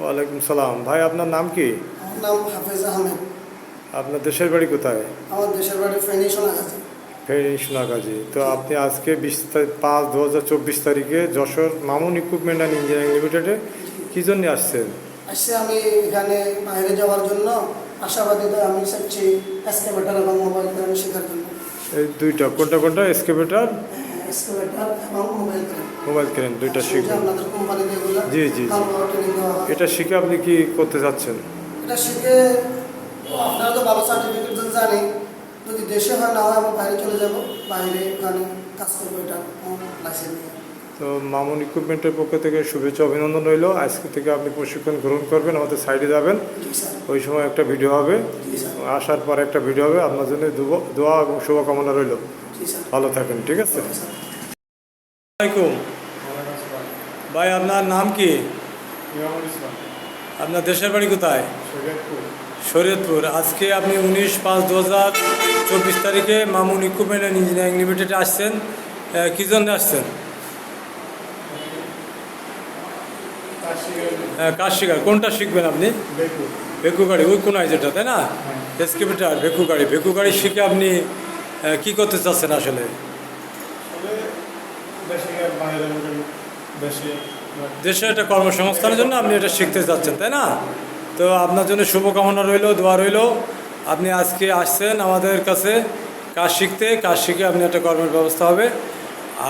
ওয়ালাইকুম সালাম। ভাই আপনার নাম কি? নাম হাফেজ আহমেদ। আপনার দেশের বাড়ি কোথায়? আমার দেশের বাড়ি ফেনী সোনাগাজী। তো আপনি আজকে বিশ তারিখ পাঁচ দু হাজার চব্বিশ তারিখে Jessore Mamun equipment and engineering লিমিটেডে কী জন্য আসছেন? আসছে আমি এখানে বাইরে যাওয়ার জন্য। আশাবাদী তো আমি চাচ্ছি এসকেভেটার এবং মোবাইল ক্রেন শেখার জন্য। এই দুইটা কোনটা কোনটা? এসকেভেটার? এসকেভেটার এবং মোবাইল ক্রেন মোবাইল ক্রেন দুইটা এগুলো জি, জি, জি। এটা শিখে আপনি কি করতে চাচ্ছেন এটা শিখে আপনারা তো ভালো সার্টিফিকেট জানি যদি দেশে হয় না হয় আমি বাইরে চলে যাব। বাইরে ওখানে কাজ করব এটা লাইসেন্স তো মামুন ইকুইপমেন্টের পক্ষ থেকে শুভেচ্ছা অভিনন্দন রইল। আজকে থেকে আপনি প্রশিক্ষণ গ্রহণ করবেন আমাদের সাইডে যাবেন। ওই সময় একটা ভিডিও হবে। আসার পর একটা ভিডিও হবে। আপনার জন্য দোয়া এবং শুভকামনা রইল। ভালো থাকেন ঠিক আছে? আসসালামাইকুম ভাই আপনার নাম কি? আপনার দেশের বাড়ি কোথায়? শরীয়তপুর। আজকে আপনি উনিশ পাঁচ দু হাজার চব্বিশ তারিখে মামুন ইকুইপমেন্ট অ্যান্ড ইঞ্জিনিয়ারিং লিমিটেডে আসছেন। কী জন্য আসছেন? হ্যাঁ, কাজ শেখার কোনটা শিখবেন আপনি? ভেকু গাড়ি ওই কোন যেটা তাই না? এসকেপিটার ভেকু গাড়ি ভেকু গাড়ি শিখে আপনি কি করতে চাচ্ছেন আসলে? দেশে একটা কর্মসংস্থানের জন্য আপনি এটা শিখতে যাচ্ছেন তাই না? তো আপনার জন্য শুভকামনা রইল দোয়া রইল। আপনি আজকে আসছেন আমাদের কাছে কাজ শিখতে কাজ শিখে আপনি একটা কর্মের ব্যবস্থা হবে।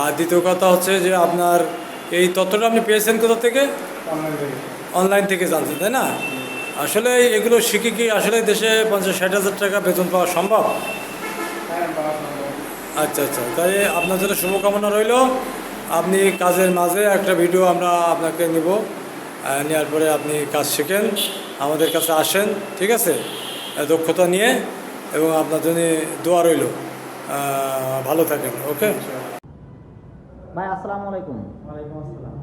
আর দ্বিতীয় কথা হচ্ছে যে আপনার এই তথ্যটা আপনি পেয়েছেন কোথা থেকে? অনলাইন থেকে। জানছেন তাই না? আসলে এগুলো শিখে কি আসলে দেশে পঞ্চাশ ষাট হাজার টাকা বেতন পাওয়া সম্ভব? আচ্ছা আচ্ছা। তাই আপনার জন্য শুভকামনা রইল। আপনি কাজের মাঝে একটা ভিডিও আমরা আপনাকে নেব নেওয়ার পরে আপনি কাজ শেখেন আমাদের কাছে আসেন ঠিক আছে? দক্ষতা নিয়ে এবং আপনার জন্য দোয়া রইল। ভালো থাকেন ওকে? ভাই আসসালামু আলাইকুম। ওয়ালাইকুম আসসালাম।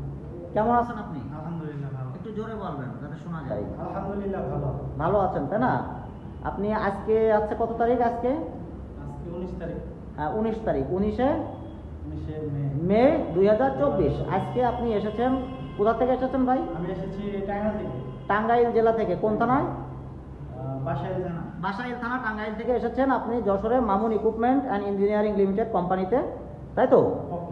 কেমন আছেন আপনি? আলহামদুলিল্লাহ ভালো। একটু জোরে বলবেন যাতে শোনা যায়। আলহামদুলিল্লাহ ভালো। ভালো আছেন তাই না? আপনি আজকে আজকে কত তারিখ আজকে? আজকে উনিশ তারিখ। হ্যাঁ উনিশ তারিখ। উনিশে উনিশে মে। দুই হাজার চব্বিশ। আজকে আপনি এসেছেন কোথা থেকে এসেছেন ভাই? আমি এসেছি টাঙ্গাইল থেকে। টাঙ্গাইল জেলা থেকে। কোন থানায়? বাসাইল থানা। টাঙ্গাইল থেকে এসেছেন আপনি যশোরে Mamun equipment and engineering limited কোম্পানিতে তাই তো?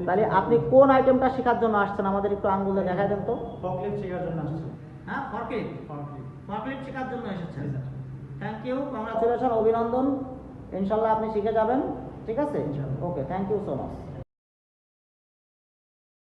তাহলে আপনি কোন আইটেমটা শেখার জন্য আসছেন? আমাদের একটু আঙ্গুলে দেখাই দেন তো। ফকলিফট শেখার জন্য আসছি। হ্যাঁ ফকলিফট ফরক্লিপ শেখার জন্য এসেছেন? থ্যাংক ইউ কংগ্রাচুলেশন অভিনন্দন। ইনশাল্লাহ আপনি শিখে যাবেন। ঠিক আছে। Okay thank you so much